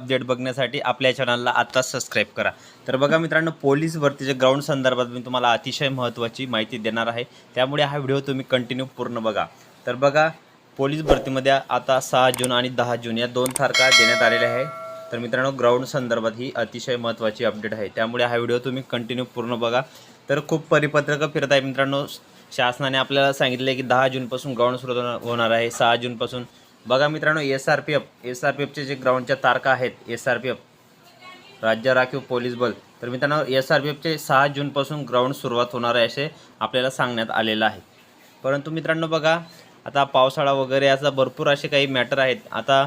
Update बघण्यासाठी आपल्या चॅनलला आत्ताच सबस्क्राईब करा. तर बघा मित्रांनो पोलीस भरतीच्या ग्राउंड संदर्भात मी तुम्हाला अतिशय महत्त्वाची माहिती देणार आहे. त्यामुळे हा व्हिडिओ तुम्ही कंटिन्यू पूर्ण बघा. तर बघा पोलीस भरतीमध्ये आता सहा जून आणि दहा जून या दोन तारखा देण्यात आलेल्या आहे. तर मित्रांनो ग्राउंड संदर्भात ही अतिशय महत्त्वाची अपडेट आहे. त्यामुळे हा व्हिडिओ तुम्ही कंटिन्यू पूर्ण बघा. तर खूप परिपत्रकं फिरत आहे मित्रांनो. शासनाने आपल्याला सांगितले की दहा जूनपासून ग्राउंड सुरू होणार- होणार आहे. सहा जूनपासून बघा मित्रांनो S R P F S R P एफचे जे ग्राउंडच्या तारखा आहेत एस आर पी एफ राज्य राखीव पोलीस बल. तर मित्रांनो एस आर पी एफचे सहा जूनपासून ग्राउंड सुरुवात होणार आहे असे आपल्याला सांगण्यात आलेलं आहे. परंतु मित्रांनो बघा आता पावसाळा वगैरे असा भरपूर असे काही मॅटर आहेत. आता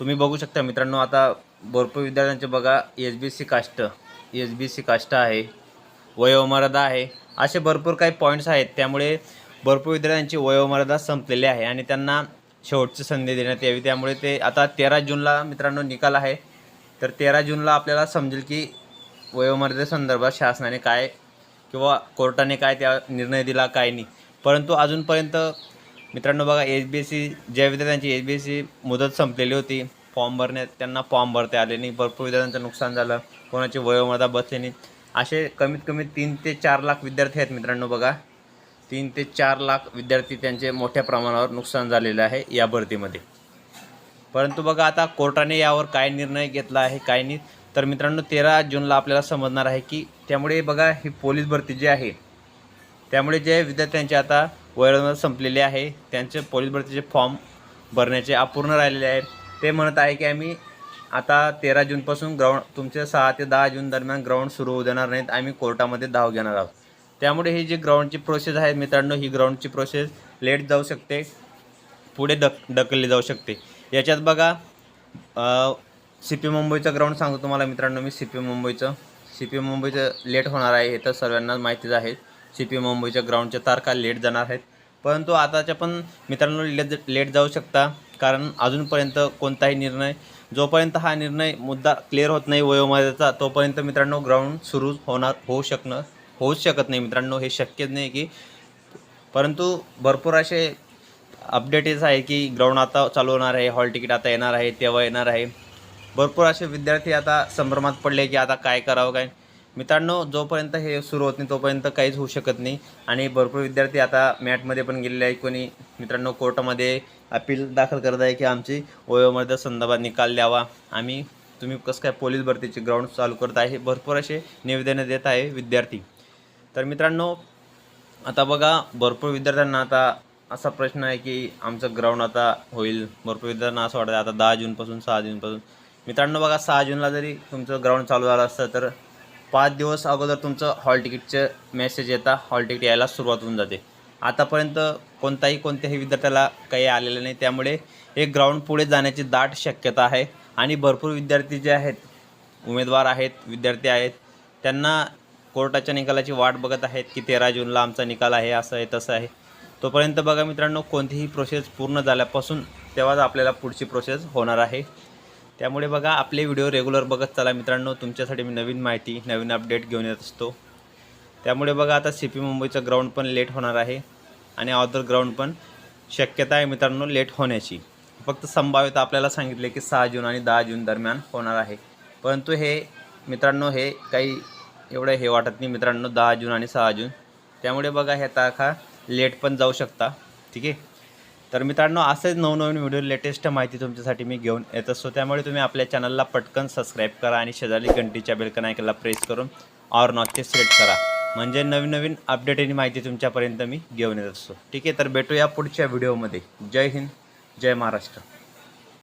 तुम्ही बघू शकता मित्रांनो आता भरपूर विद्यार्थ्यांचे बघा S B C caste S B C caste आहे वयोमर्यादा आहे असे भरपूर काही पॉईंट्स आहेत. त्यामुळे भरपूर विद्यार्थ्यांची वयोमर्यादा संपलेली आहे आणि त्यांना शेवटची संधी देण्यात यावी. त्यामुळे ते आता तेरा जूनला मित्रांनो निकाल आहे. तर तेरा जूनला आपल्याला समजेल की वयोमर्यादेसंदर्भात शासनाने काय किंवा कोर्टाने काय त्या निर्णय दिला काय नाही. परंतु अजूनपर्यंत मित्रांनो बघा एच बी एस सी ज्या विद्यार्थ्यांची एच बी एस सी मुदत संपलेली होती फॉर्म भरण्यात त्यांना फॉर्म भरता आले नाही. भरपूर विद्यार्थ्यांचं नुकसान झालं. कोणाची वयोमर्यादा बसली नाही. असे कमीत कमी तीन ते चार लाख विद्यार्थी आहेत मित्रांनो बघा. तीन ते चार लाख विद्यार्थी त्यांचे मोठ्या प्रमाणावर नुकसान झालेलं आहे या भरतीमध्ये. परंतु बघा आता कोर्टाने यावर काय निर्णय घेतला आहे काय नाही तर मित्रांनो तेरा जूनला आपल्याला समजणार आहे की त्यामुळे बघा ही पोलीस भरती जी आहे त्यामुळे जे विद्यार्थ्यांचे आता वयोमर्यादा संपलेले आहे त्यांचे पोलीस भरतीचे फॉर्म भरण्याचे अपूर्ण राहिलेले आहेत. ते म्हणत आहे की आम्ही आता तेरा जूनपासून ग्राउंड तुमचे सहा ते दहा जून दरम्यान ग्राउंड सुरू होऊ देणार नाहीत आम्ही कोर्टामध्ये धाव घेणार आहोत. त्यामुळे ही जी ग्राउंडची प्रोसेस आहे मित्रांनो ही ग्राउंडची प्रोसेस लेट जाऊ शकते पुढे ढक ढकलली जाऊ शकते. याच्यात बघा सी पी मुंबईचं ग्राउंड सांगतो तुम्हाला मित्रांनो मी सी पी मुंबईचं. सी पी मुंबईचं लेट होणार आहे हे तर सर्वांना माहितीच आहे. सी पी मुंबईच्या ग्राउंडच्या तारखा लेट जाणार आहेत. परंतु आताच्या पण मित्रांनो लेट लेट जाऊ शकता कारण अजूनपर्यंत कोणताही निर्णय जोपर्यंत हा निर्णय मुद्दा क्लिअर होत नाही वयोमर्यादेचा तोपर्यंत मित्रांनो ग्राउंड सुरू होणार होऊ शकणं होऊच शकत नाही मित्रांनो हे शक्यच नाही की परंतु भरपूर असे अपडेटेस आहे की ग्राउंड आता चालू होणार आहे हॉल तिकीट आता येणार आहे तेव्हा येणार आहे. भरपूर असे विद्यार्थी आता संभ्रमात पडले की आता काय करावं काय? मित्रांनो जोपर्यंत हे सुरू होत नाही तोपर्यंत काहीच होऊ शकत नाही. आणि भरपूर विद्यार्थी आता मॅटमध्ये पण गेलेले आहे कोणी मित्रांनो कोर्टामध्ये अपील दाखल करत आहे की आमची ओयोमध्ये संदर्भात निकाल द्यावा. आम्ही तुम्ही कसं काय पोलीस भरतीचे ग्राउंड चालू करत आहे? भरपूर असे निवेदनं देत आहे विद्यार्थी. तर मित्रांनो आता बघा भरपूर विद्यार्थ्यांना आता असा प्रश्न आहे की आमचं ग्राउंड आता होईल. भरपूर विद्यार्थ्यांना असं वाटतं आता दहा जूनपासून सहा जूनपासून मित्रांनो बघा सहा जूनला जरी तुमचं ग्राउंड चालू झालं असतं तर पाच दिवस अगोदर तुमचं हॉल तिकीटचं मेसेज येता हॉल तिकीट यायला सुरुवात होऊन जाते. आतापर्यंत कोणताही कोणत्याही विद्यार्थ्याला काही आलेलं नाही त्यामुळे हे ग्राउंड पुढे जाण्याची दाट शक्यता आहे. आणि भरपूर विद्यार्थी जे आहेत उमेदवार आहेत विद्यार्थी आहेत त्यांना कोर्टाच्या निकालाची वाट बघत आहेत की तेरा जूनला आमचा निकाल आहे असं आहे तसं आहे. तोपर्यंत बघा मित्रांनो कोणतीही प्रोसेस पूर्ण झाल्यापासून तेव्हाच आपल्याला पुढची प्रोसेस होणार आहे. त्यामुळे बघा आपले व्हिडिओ रेग्युलर बघत चला मित्रांनो. तुमच्यासाठी मी नवीन माहिती नवीन अपडेट घेऊन येत असतो. त्यामुळे बघा आता सी पी मुंबईचं ग्राउंड पण लेट होणार आहे आणि अदर ग्राउंड पण शक्यता आहे मित्रांनो लेट होण्याची. फक्त संभाव्यता आपल्याला सांगितले की सहा जून आणि दहा जून दरम्यान होणार आहे. परंतु हे मित्रांनो हे काही एवढं हे वाटत नाही मित्रांनो दहा जून आणि सहा जून. त्यामुळे बघा ह्या तारखा लेट पण जाऊ शकता. ठीक आहे? तर मित्रांनो असेच नवनवीन व्हिडिओ लेटेस्ट माहिती तुमच्यासाठी मी घेऊन येत असतो. त्यामुळे तुम्ही आपल्या चॅनलला पटकन सबस्क्राईब करा आणि शेजारी घंटीच्या बेलकन ऐकायला प्रेस करून ऑर नॉट सिलेक्ट करा. म्हणजे नवीन नवीन अपडेट आणि माहिती तुमच्यापर्यंत मी घेऊन येत असतो. ठीक आहे? तर भेटूया पुढच्या व्हिडिओमध्ये जय हिंद जय महाराष्ट्र.